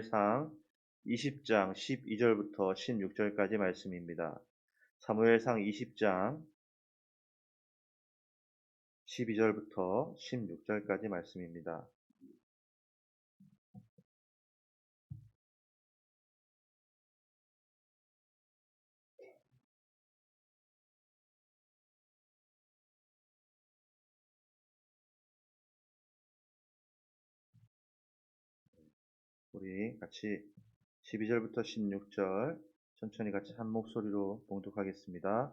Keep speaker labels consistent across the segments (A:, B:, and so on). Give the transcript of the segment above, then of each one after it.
A: 사무엘상 20장 12절부터 16절까지 말씀입니다. 사무엘상 20장 12절부터 16절까지 말씀입니다. 우리 같이 12절부터 16절 천천히 같이 한 목소리로 봉독하겠습니다.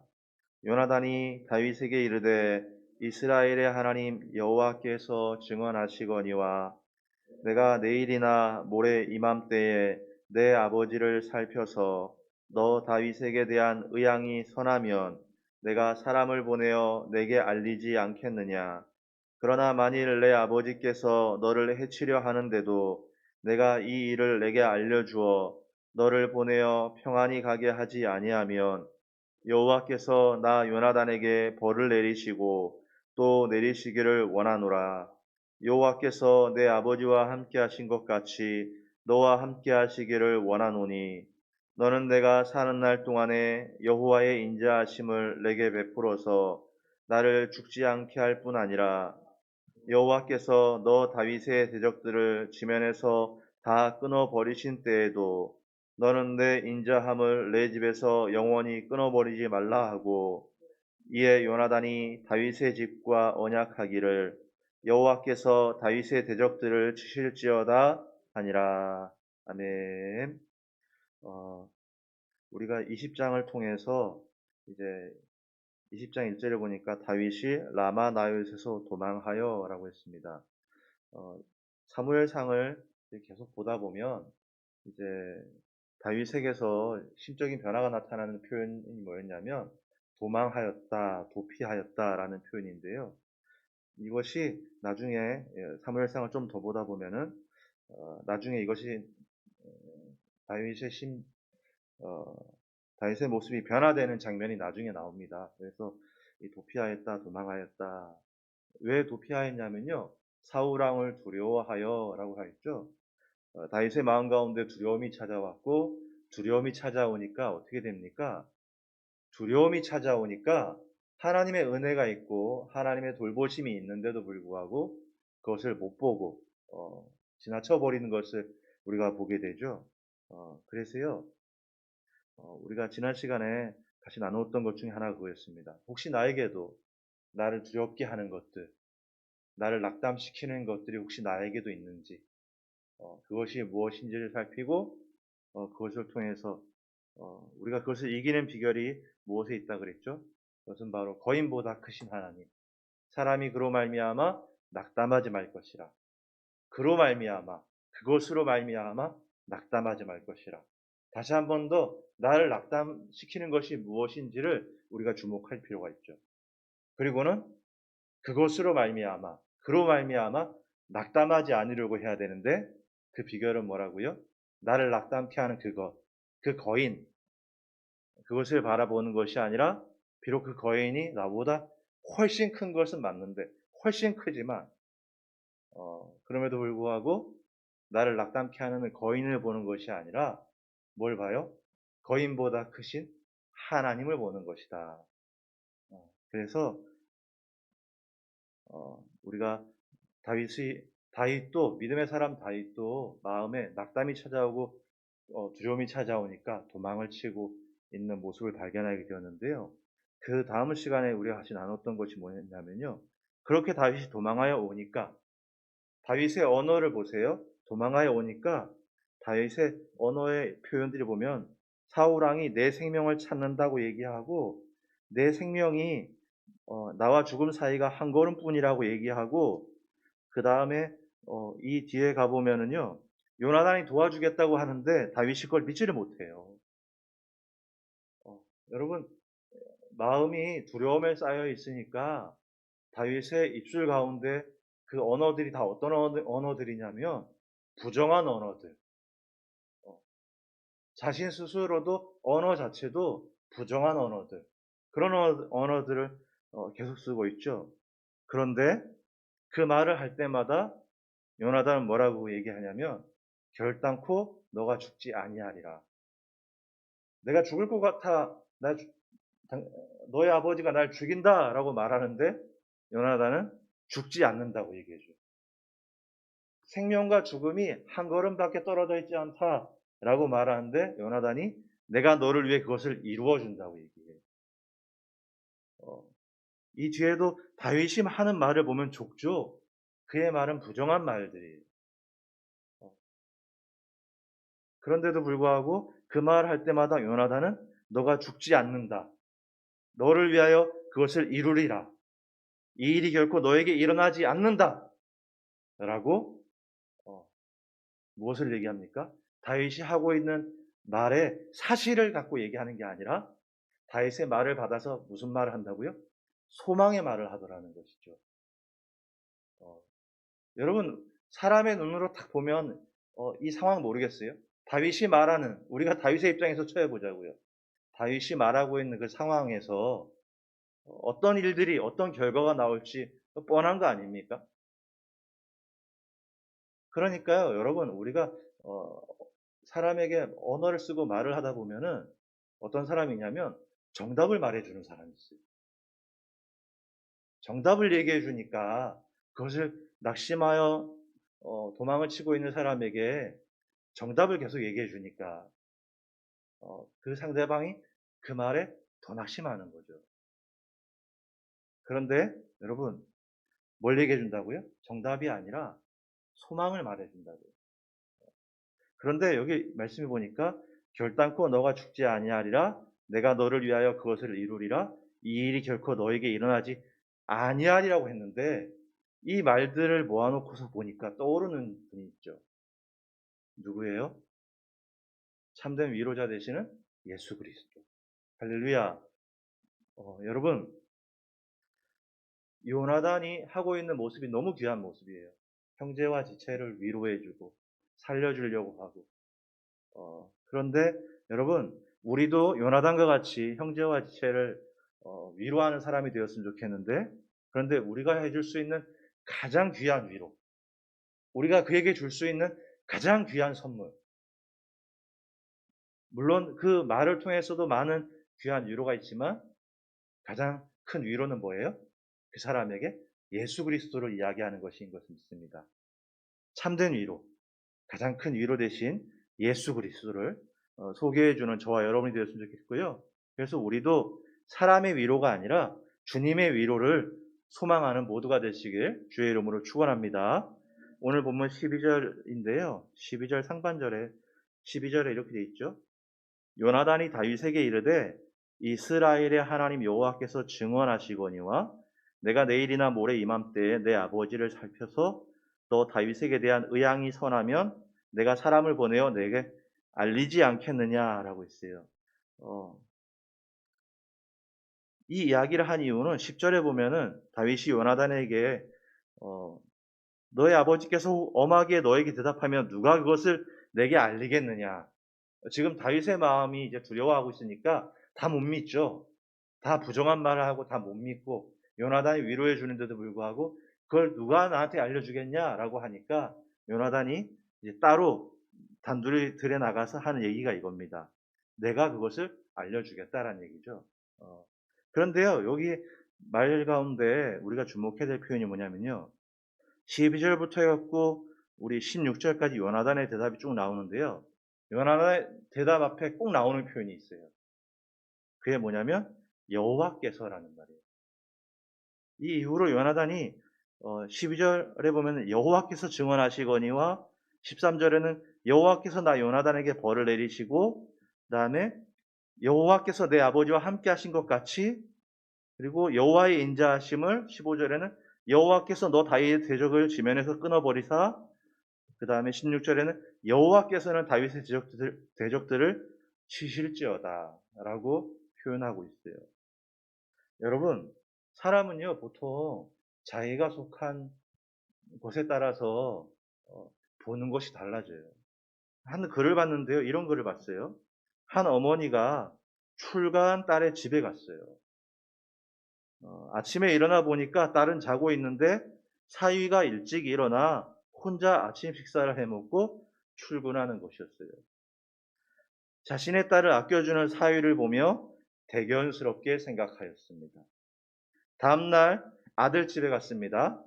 A: 요나단이 다윗에게 이르되 이스라엘의 하나님 여호와께서 증언하시거니와 내가 내일이나 모레 이맘때에 내 아버지를 살펴서 너 다윗에게 대한 의향이 선하면 내가 사람을 보내어 내게 알리지 않겠느냐 그러나 만일 내 아버지께서 너를 해치려 하는데도 내가 이 일을 내게 알려주어 너를 보내어 평안히 가게 하지 아니하면 여호와께서 나 요나단에게 벌을 내리시고 또 내리시기를 원하노라. 여호와께서 내 아버지와 함께 하신 것 같이 너와 함께 하시기를 원하노니 너는 내가 사는 날 동안에 여호와의 인자하심을 내게 베풀어서 나를 죽지 않게 할 뿐 아니라 여호와께서 너 다윗의 대적들을 지면에서 다 끊어 버리신 때에도 너는 내 인자함을 내 집에서 영원히 끊어 버리지 말라 하고 이에 요나단이 다윗의 집과 언약하기를 여호와께서 다윗의 대적들을 치실지어다 하니라 아멘. 어, 우리가 20장을 통해서 이제 20장 1절에 보니까 다윗이 라마 나요에서 도망하여 라고 했습니다. 어, 사무엘상을 계속 보다 보면 이제 다윗에게서 심적인 변화가 나타나는 표현이 뭐였냐면 도망하였다, 도피하였다라는 표현인데요. 이것이 나중에 예, 사무엘상을 좀 더 보다 보면은 어, 나중에 이것이 어, 다윗의 심 어, 다윗의 모습이 변화되는 장면이 나중에 나옵니다. 그래서 이 도피하였다, 도망하였다. 왜 도피하였냐면요. 사우랑을 두려워하여라고 하였죠. 어, 다윗의 마음 가운데 두려움이 찾아왔고 두려움이 찾아오니까 어떻게 됩니까? 두려움이 찾아오니까 하나님의 은혜가 있고 하나님의 돌보심이 있는데도 불구하고 그것을 못 보고 어, 지나쳐 버리는 것을 우리가 보게 되죠. 어, 그래서요 어, 우리가 지난 시간에 같이 나누었던 것 중에 하나가 그거였습니다. 혹시 나에게도 나를 두렵게 하는 것들, 나를 낙담시키는 것들이 혹시 나에게도 있는지, 어, 그것이 무엇인지를 살피고 어, 그것을 통해서 어, 우리가 그것을 이기는 비결이 무엇에 있다 그랬죠? 그것은 바로 거인보다 크신 하나님. 사람이 그로 말미암아 낙담하지 말 것이라. 그로 말미암아 그것으로 말미암아 낙담하지 말 것이라. 다시 한 번 더 나를 낙담시키는 것이 무엇인지를 우리가 주목할 필요가 있죠. 그리고는 그것으로 말미암아 그로 말미암아 낙담하지 않으려고 해야 되는데 그 비결은 뭐라고요? 나를 낙담케 하는 그것, 그 거인, 그것을 바라보는 것이 아니라 비록 그 거인이 나보다 훨씬 큰 것은 맞는데 훨씬 크지만 어, 그럼에도 불구하고 나를 낙담케 하는 거인을 보는 것이 아니라 뭘 봐요? 거인보다 크신 하나님을 보는 것이다. 어, 그래서 어, 우리가 다윗이 다윗도 믿음의 사람 다윗도 마음에 낙담이 찾아오고 어, 두려움이 찾아오니까 도망을 치고 있는 모습을 발견하게 되었는데요. 그 다음 시간에 우리가 같이 나눴던 것이 뭐였냐면요. 그렇게 다윗이 도망하여 오니까 다윗의 언어를 보세요. 도망하여 오니까 다윗의 언어의 표현들이 보면 사우랑이 내 생명을 찾는다고 얘기하고 내 생명이 어, 나와 죽음 사이가 한 걸음뿐이라고 얘기하고 그 다음에 어, 이 뒤에 가보면은요 요나단이 도와주겠다고 하는데 다윗이 그걸 믿지를 못해요. 어, 여러분 마음이 두려움에 쌓여 있으니까 다윗의 입술 가운데 그 언어들이 다 어떤 언어들이냐면 부정한 언어들. 어, 자신 스스로도 언어 자체도 부정한 언어들. 그런 언어들을 어, 계속 쓰고 있죠. 그런데 그 말을 할 때마다 요나단은 뭐라고 얘기하냐면 결단코 너가 죽지 아니하리라. 내가 죽을 것 같아. 나 너의 아버지가 날 죽인다라고 말하는데 요나단은 죽지 않는다고 얘기해 줘. 생명과 죽음이 한 걸음밖에 떨어져 있지 않다 라고 말하는데 요나단이 내가 너를 위해 그것을 이루어 준다고 얘기해. 어, 이 뒤에도 다윗이 하는 말을 보면 족죠. 그의 말은 부정한 말들이에요. 어. 그런데도 불구하고 그 말을 할 때마다 요나단은 너가 죽지 않는다. 너를 위하여 그것을 이루리라. 이 일이 결코 너에게 일어나지 않는다. 라고 어, 무엇을 얘기합니까? 다윗이 하고 있는 말의 사실을 갖고 얘기하는 게 아니라 다윗의 말을 받아서 무슨 말을 한다고요? 소망의 말을 하더라는 것이죠. 어, 여러분 사람의 눈으로 딱 보면 어, 이 상황 모르겠어요? 다윗이 말하는 우리가 다윗의 입장에서 쳐해보자고요. 다윗이 말하고 있는 그 상황에서 어떤 일들이 어떤 결과가 나올지 뻔한 거 아닙니까? 그러니까요, 여러분 우리가 어, 사람에게 언어를 쓰고 말을 하다 보면은 어떤 사람이냐면 정답을 말해주는 사람이 있어요. 정답을 얘기해 주니까 그것을 낙심하여 어, 도망을 치고 있는 사람에게 정답을 계속 얘기해 주니까 어, 그 상대방이 그 말에 더 낙심하는 거죠. 그런데 여러분 뭘 얘기해 준다고요? 정답이 아니라 소망을 말해 준다고요. 그런데 여기 말씀해 보니까 결단코 너가 죽지 아니하리라 내가 너를 위하여 그것을 이루리라 이 일이 결코 너에게 일어나지 아니하리라고 했는데 이 말들을 모아놓고서 보니까 떠오르는 분이 있죠. 누구예요? 참된 위로자 되시는 예수 그리스도. 할렐루야. 어, 여러분, 요나단이 하고 있는 모습이 너무 귀한 모습이에요. 형제와 지체를 위로해주고 살려주려고 하고. 어, 그런데 여러분, 우리도 요나단과 같이 형제와 지체를 어, 위로하는 사람이 되었으면 좋겠는데, 그런데 우리가 해줄 수 있는 가장 귀한 위로, 우리가 그에게 줄 수 있는 가장 귀한 선물, 물론 그 말을 통해서도 많은 귀한 위로가 있지만 가장 큰 위로는 뭐예요? 그 사람에게 예수 그리스도를 이야기하는 것인 것을 믿습니다. 참된 위로, 가장 큰 위로 대신 예수 그리스도를 어, 소개해 주는 저와 여러분이 되었으면 좋겠고요. 그래서 우리도 사람의 위로가 아니라 주님의 위로를 소망하는 모두가 되시길 주의 이름으로 축원합니다. 오늘 본문 12절인데요. 12절 상반절에 12절에 이렇게 돼 있죠. 요나단이 다윗에게 이르되 이스라엘의 하나님 여호와께서 증언하시거니와 내가 내일이나 모레 이맘때에 내 아버지를 살펴서 너 다윗에게 대한 의향이 선하면 내가 사람을 보내어 내게 알리지 않겠느냐라고 했어요. 어, 이 이야기를 한 이유는 10절에 보면은 다윗이 요나단에게 어, 너의 아버지께서 엄하게 너에게 대답하면 누가 그것을 내게 알리겠느냐. 지금 다윗의 마음이 이제 두려워하고 있으니까 다 못 믿죠. 다 부정한 말을 하고 다 못 믿고 요나단이 위로해 주는데도 불구하고 그걸 누가 나한테 알려주겠냐라고 하니까 요나단이 이제 따로 단둘이 들에 나가서 하는 얘기가 이겁니다. 내가 그것을 알려주겠다라는 얘기죠. 어, 그런데요, 여기 말 가운데 우리가 주목해야 될 표현이 뭐냐면요. 12절부터 해갖고 우리 16절까지 요나단의 대답이 쭉 나오는데요. 요나단의 대답 앞에 꼭 나오는 표현이 있어요. 그게 뭐냐면 여호와께서라는 말이에요. 이 이후로 요나단이 12절에 보면 여호와께서 증언하시거니와 13절에는 여호와께서 나 요나단에게 벌을 내리시고 그다음에 여호와께서 내 아버지와 함께 하신 것 같이 그리고 여호와의 인자하심을 15절에는 여호와께서 너 다윗의 대적을 지면에서 끊어버리사 그 다음에 16절에는 여호와께서는 다윗의 대적들, 대적들을 치실지어다 라고 표현하고 있어요. 여러분 사람은요 보통 자기가 속한 곳에 따라서 어, 보는 것이 달라져요. 한 글을 봤는데요. 이런 글을 봤어요. 한 어머니가 출가한 딸의 집에 갔어요. 어, 아침에 일어나 보니까 딸은 자고 있는데 사위가 일찍 일어나 혼자 아침 식사를 해 먹고 출근하는 것이었어요. 자신의 딸을 아껴주는 사위를 보며 대견스럽게 생각하였습니다. 다음날 아들 집에 갔습니다.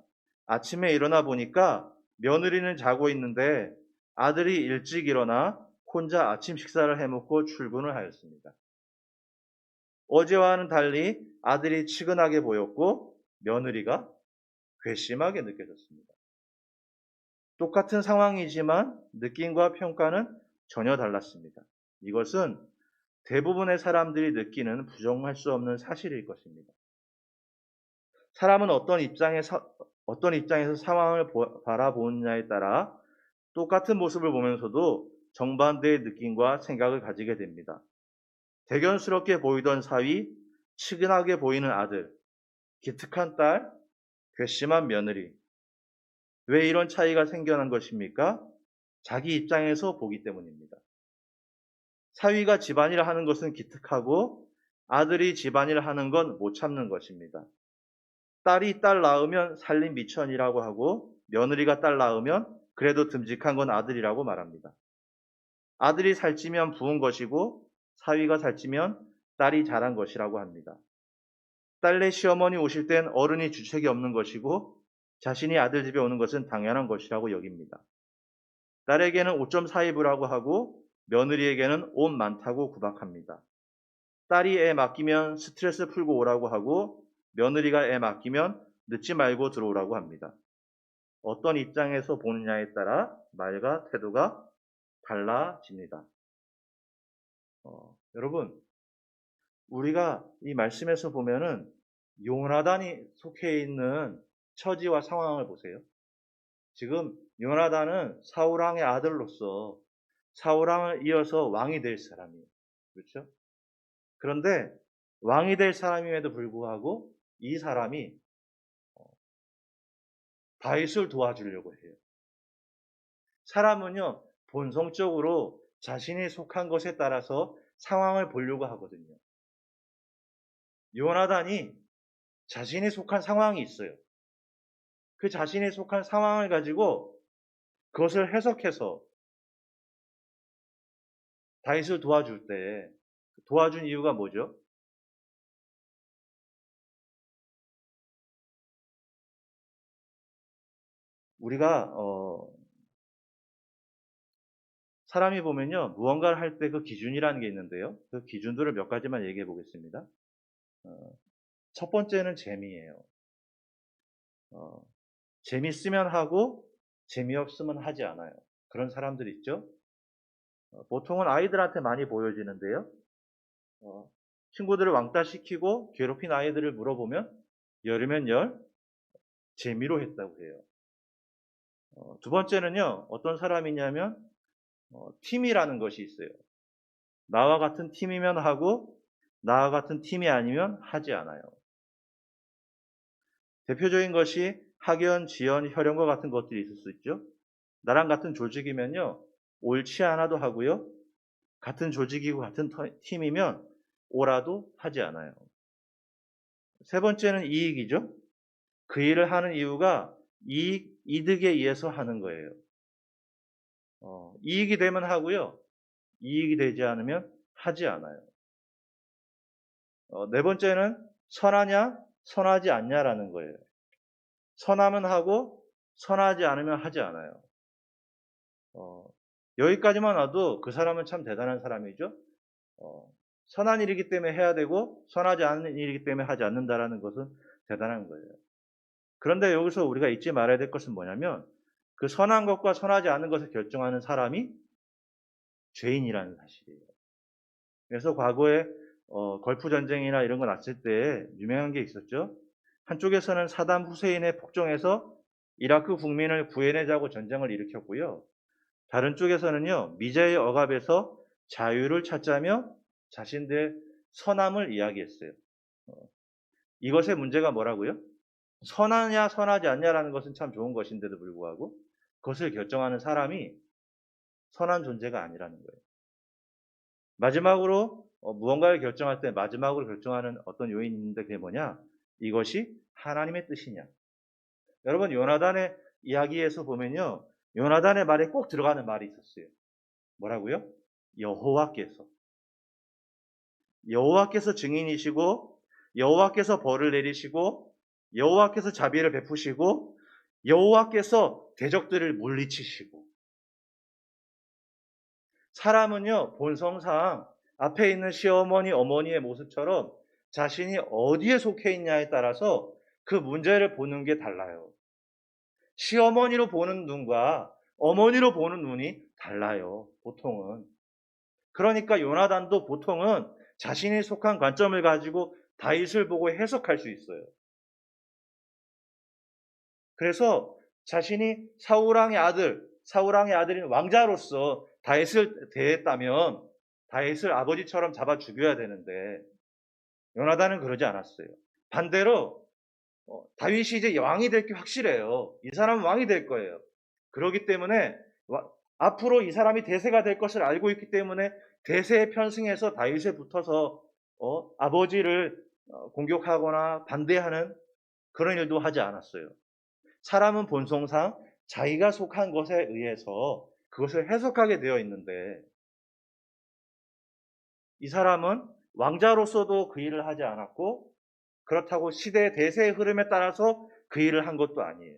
A: 아침에 일어나 보니까 며느리는 자고 있는데 아들이 일찍 일어나 혼자 아침 식사를 해먹고 출근을 하였습니다. 어제와는 달리 아들이 치근하게 보였고 며느리가 괘씸하게 느껴졌습니다. 똑같은 상황이지만 느낌과 평가는 전혀 달랐습니다. 이것은 대부분의 사람들이 느끼는 부정할 수 없는 사실일 것입니다. 사람은 어떤 입장에 서 어떤 입장에서 상황을 보- 바라보느냐에 따라 똑같은 모습을 보면서도 정반대의 느낌과 생각을 가지게 됩니다. 대견스럽게 보이던 사위, 치근하게 보이는 아들, 기특한 딸, 괘씸한 며느리. 왜 이런 차이가 생겨난 것입니까? 자기 입장에서 보기 때문입니다. 사위가 집안일을 하는 것은 기특하고 아들이 집안일을 하는 건 못 참는 것입니다. 딸이 딸 낳으면 살림 미천이라고 하고 며느리가 딸 낳으면 그래도 듬직한 건 아들이라고 말합니다. 아들이 살찌면 부은 것이고 사위가 살찌면 딸이 자란 것이라고 합니다. 딸내 시어머니 오실 땐 어른이 주책이 없는 것이고 자신이 아들 집에 오는 것은 당연한 것이라고 여깁니다. 딸에게는 옷좀 사입으라고 하고 며느리에게는 옷 많다고 구박합니다. 딸이 애 맡기면 스트레스 풀고 오라고 하고 며느리가 애 맡기면 늦지 말고 들어오라고 합니다. 어떤 입장에서 보느냐에 따라 말과 태도가 달라집니다. 어, 여러분, 우리가 이 말씀에서 보면은 요나단이 속해 있는 처지와 상황을 보세요. 지금 요나단은 사울왕의 아들로서 사울왕을 이어서 왕이 될 사람이에요. 그렇죠? 그런데 왕이 될 사람임에도 불구하고 이 사람이 어, 다윗을 도와주려고 해요. 사람은요, 본성적으로 자신이 속한 것에 따라서 상황을 보려고 하거든요. 요나단이 자신이 속한 상황이 있어요. 그 자신이 속한 상황을 가지고 그것을 해석해서 다윗을 도와줄 때 도와준 이유가 뭐죠? 우리가 어, 사람이 보면요 무언가를 할 때 그 기준이라는 게 있는데요. 그 기준들을 몇 가지만 얘기해 보겠습니다. 어, 첫 번째는 재미예요. 어, 재밌으면 하고 재미없으면 하지 않아요. 그런 사람들이 있죠. 어, 보통은 아이들한테 많이 보여지는데요. 어, 친구들을 왕따 시키고 괴롭힌 아이들을 물어보면 열이면 열 재미로 했다고 해요. 어, 두 번째는요, 어떤 사람이냐면, 어, 팀이라는 것이 있어요. 나와 같은 팀이면 하고, 나와 같은 팀이 아니면 하지 않아요. 대표적인 것이 학연, 지연, 혈연과 같은 것들이 있을 수 있죠. 나랑 같은 조직이면요, 옳지 않아도 하고요, 같은 조직이고 같은 터- 팀이면 오라도 하지 않아요. 세 번째는 이익이죠. 그 일을 하는 이유가 이익, 이득에 의해서 하는 거예요. 어, 이익이 되면 하고요. 이익이 되지 않으면 하지 않아요. 어, 네 번째는 선하냐, 선하지 않냐라는 거예요. 선하면 하고, 선하지 않으면 하지 않아요. 어, 여기까지만 와도 그 사람은 참 대단한 사람이죠. 어, 선한 일이기 때문에 해야 되고, 선하지 않은 일이기 때문에 하지 않는다라는 것은 대단한 거예요. 그런데 여기서 우리가 잊지 말아야 될 것은 뭐냐면 그 선한 것과 선하지 않은 것을 결정하는 사람이 죄인이라는 사실이에요. 그래서 과거에 어, 걸프 전쟁이나 이런 거 났을 때 유명한 게 있었죠. 한쪽에서는 사담 후세인의 폭정에서 이라크 국민을 구해내자고 전쟁을 일으켰고요. 다른 쪽에서는요 미제의 억압에서 자유를 찾자며 자신들의 선함을 이야기했어요. 어, 이것의 문제가 뭐라고요? 선하냐 선하지 않냐라는 것은 참 좋은 것인데도 불구하고 그것을 결정하는 사람이 선한 존재가 아니라는 거예요. 마지막으로 어, 무언가를 결정할 때 마지막으로 결정하는 어떤 요인이 있는데 그게 뭐냐? 이것이 하나님의 뜻이냐? 여러분 요나단의 이야기에서 보면요. 요나단의 말에 꼭 들어가는 말이 있었어요. 뭐라고요? 여호와께서. 여호와께서 증인이시고 여호와께서 벌을 내리시고 여호와께서 자비를 베푸시고 여호와께서 대적들을 물리치시고 사람은요 본성상 앞에 있는 시어머니 어머니의 모습처럼 자신이 어디에 속해 있냐에 따라서 그 문제를 보는 게 달라요. 시어머니로 보는 눈과 어머니로 보는 눈이 달라요. 보통은. 그러니까 요나단도 보통은 자신이 속한 관점을 가지고 다윗을 보고 해석할 수 있어요. 그래서 자신이 사우랑의 아들, 사우랑의 아들인 왕자로서 다윗을 대했다면 다윗을 아버지처럼 잡아 죽여야 되는데 요나단은 그러지 않았어요. 반대로 어, 다윗이 이제 왕이 될 게 확실해요. 이 사람은 왕이 될 거예요. 그러기 때문에 와- 앞으로 이 사람이 대세가 될 것을 알고 있기 때문에 대세에 편승해서 다윗에 붙어서 어, 아버지를 어, 공격하거나 반대하는 그런 일도 하지 않았어요. 사람은 본성상 자기가 속한 것에 의해서 그것을 해석하게 되어 있는데 이 사람은 왕자로서도 그 일을 하지 않았고 그렇다고 시대의 대세의 흐름에 따라서 그 일을 한 것도 아니에요.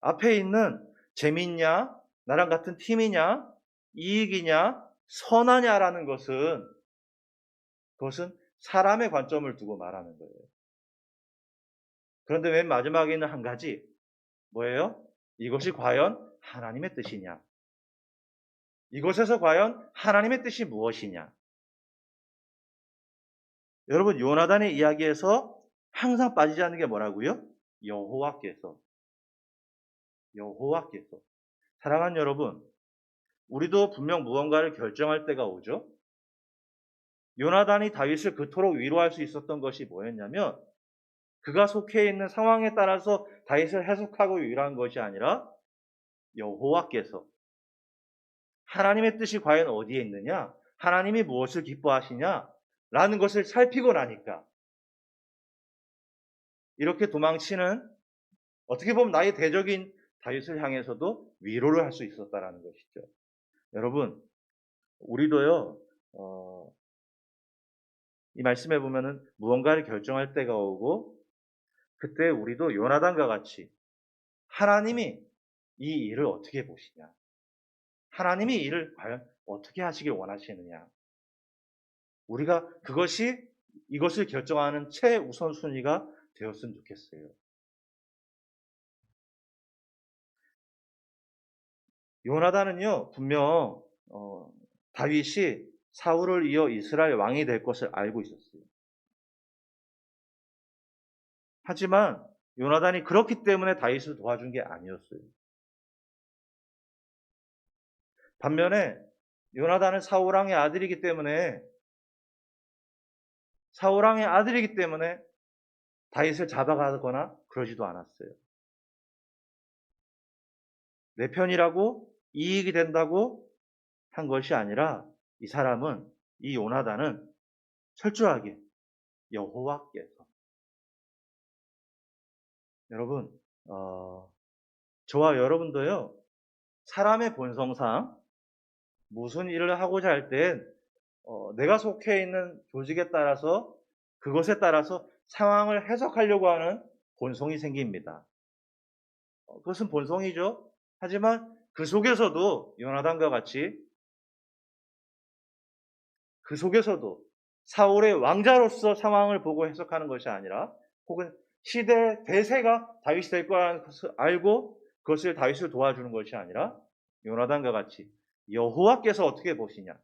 A: 앞에 있는 재밌냐, 나랑 같은 팀이냐, 이익이냐, 선하냐라는 것은 그것은 사람의 관점을 두고 말하는 거예요. 그런데 맨 마지막에 있는 한 가지 뭐예요? 이것이 과연 하나님의 뜻이냐? 이것에서 과연 하나님의 뜻이 무엇이냐? 여러분 요나단의 이야기에서 항상 빠지지 않는 게 뭐라고요? 여호와께서 여호와께서 사랑하는 여러분 우리도 분명 무언가를 결정할 때가 오죠. 요나단이 다윗을 그토록 위로할 수 있었던 것이 뭐였냐면 그가 속해 있는 상황에 따라서 다윗을 해석하고 위로한 것이 아니라 여호와께서 하나님의 뜻이 과연 어디에 있느냐? 하나님이 무엇을 기뻐하시냐? 라는 것을 살피고 나니까 이렇게 도망치는 어떻게 보면 나의 대적인 다윗을 향해서도 위로를 할 수 있었다라는 것이죠. 여러분, 우리도요, 어, 이 말씀에 보면은 무언가를 결정할 때가 오고 그때 우리도 요나단과 같이 하나님이 이 일을 어떻게 보시냐? 하나님이 이 일을 과연 어떻게 하시길 원하시느냐? 우리가 그것이 이것을 결정하는 최우선 순위가 되었으면 좋겠어요. 요나단은요, 분명, 어, 다윗이 사울을 이어 이스라엘 왕이 될 것을 알고 있었어요. 하지만 요나단이 그렇기 때문에 다윗을 도와준 게 아니었어요. 반면에 요나단은 사울왕의 아들이기 때문에 사울왕의 아들이기 때문에 다윗을 잡아가거나 그러지도 않았어요. 내 편이라고 이익이 된다고 한 것이 아니라 이 사람은 이 요나단은 철저하게 여호와께서 여러분 어, 저와 여러분도요 사람의 본성상 무슨 일을 하고자 할때 어, 내가 속해 있는 조직에 따라서 그것에 따라서 상황을 해석하려고 하는 본성이 생깁니다. 어, 그것은 본성이죠. 하지만 그 속에서도 요나단과 같이 그 속에서도 사울의 왕자로서 상황을 보고 해석하는 것이 아니라 혹은 시대 대세가 다윗이 될 거라는 것을 알고 그것을 다윗을 도와주는 것이 아니라 요나단과 같이 여호와께서 어떻게 보시냐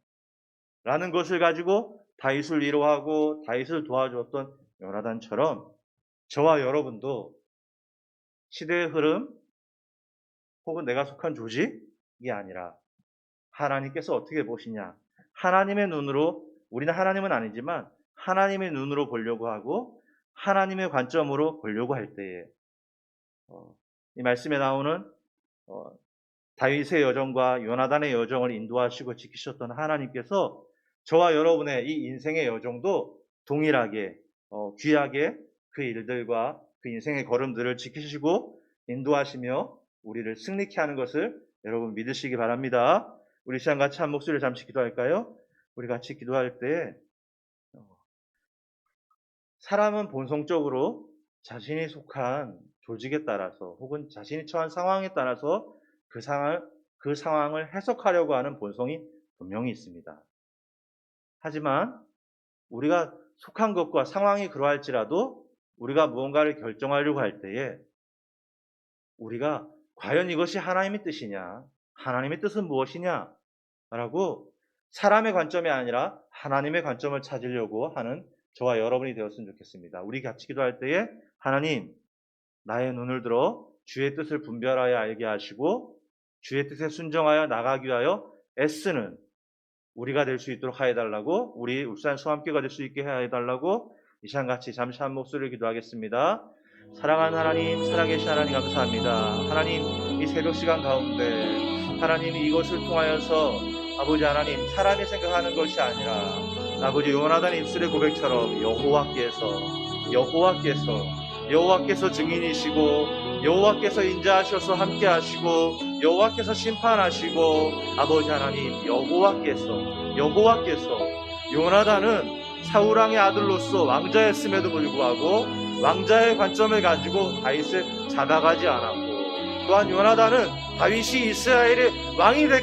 A: 라는 것을 가지고 다윗을 위로하고 다윗을 도와주었던 요나단처럼 저와 여러분도 시대의 흐름 혹은 내가 속한 조직이 아니라 하나님께서 어떻게 보시냐. 하나님의 눈으로 우리는 하나님은 아니지만 하나님의 눈으로 보려고 하고 하나님의 관점으로 보려고 할 때에 어, 이 말씀에 나오는 어, 다윗의 여정과 요나단의 여정을 인도하시고 지키셨던 하나님께서 저와 여러분의 이 인생의 여정도 동일하게 어, 귀하게 그 일들과 그 인생의 걸음들을 지키시고 인도하시며 우리를 승리케 하는 것을 여러분 믿으시기 바랍니다. 우리 시간 같이 한 목소리를 잠시 기도할까요? 우리 같이 기도할 때 어, 사람은 본성적으로 자신이 속한 조직에 따라서 혹은 자신이 처한 상황에 따라서 그 상황, 그 상황을 해석하려고 하는 본성이 분명히 있습니다. 하지만 우리가 속한 것과 상황이 그러할지라도 우리가 무언가를 결정하려고 할 때에 우리가 과연 이것이 하나님의 뜻이냐? 하나님의 뜻은 무엇이냐? 라고 사람의 관점이 아니라 하나님의 관점을 찾으려고 하는 저와 여러분이 되었으면 좋겠습니다. 우리 같이 기도할 때에 하나님, 나의 눈을 들어 주의 뜻을 분별하여 알게 하시고 주의 뜻에 순정하여 나가기 위하여 애쓰는 우리가 될 수 있도록 하여 달라고 우리 울산 수함교가 될 수 있게 하여 달라고 이 시간 같이 잠시 한 목소리를 기도하겠습니다. 사랑하는 하나님, 살아계신 하나님 감사합니다. 하나님, 이 새벽 시간 가운데 하나님 이것을 통하여서 아버지 하나님 사람이 생각하는 것이 아니라 아버지 요나단 입술의 고백처럼 여호와께서 여호와께서 여호와께서 증인이시고 여호와께서 인자하셔서 함께 하시고 여호와께서 심판하시고 아버지 하나님 여호와께서 여호와께서. 요나단은 사우랑의 아들로서 왕자였음에도 불구하고 왕자의 관점을 가지고 다윗을 잡아가지 않았고 또한 요나단은 다윗이 이스라엘의 왕이 될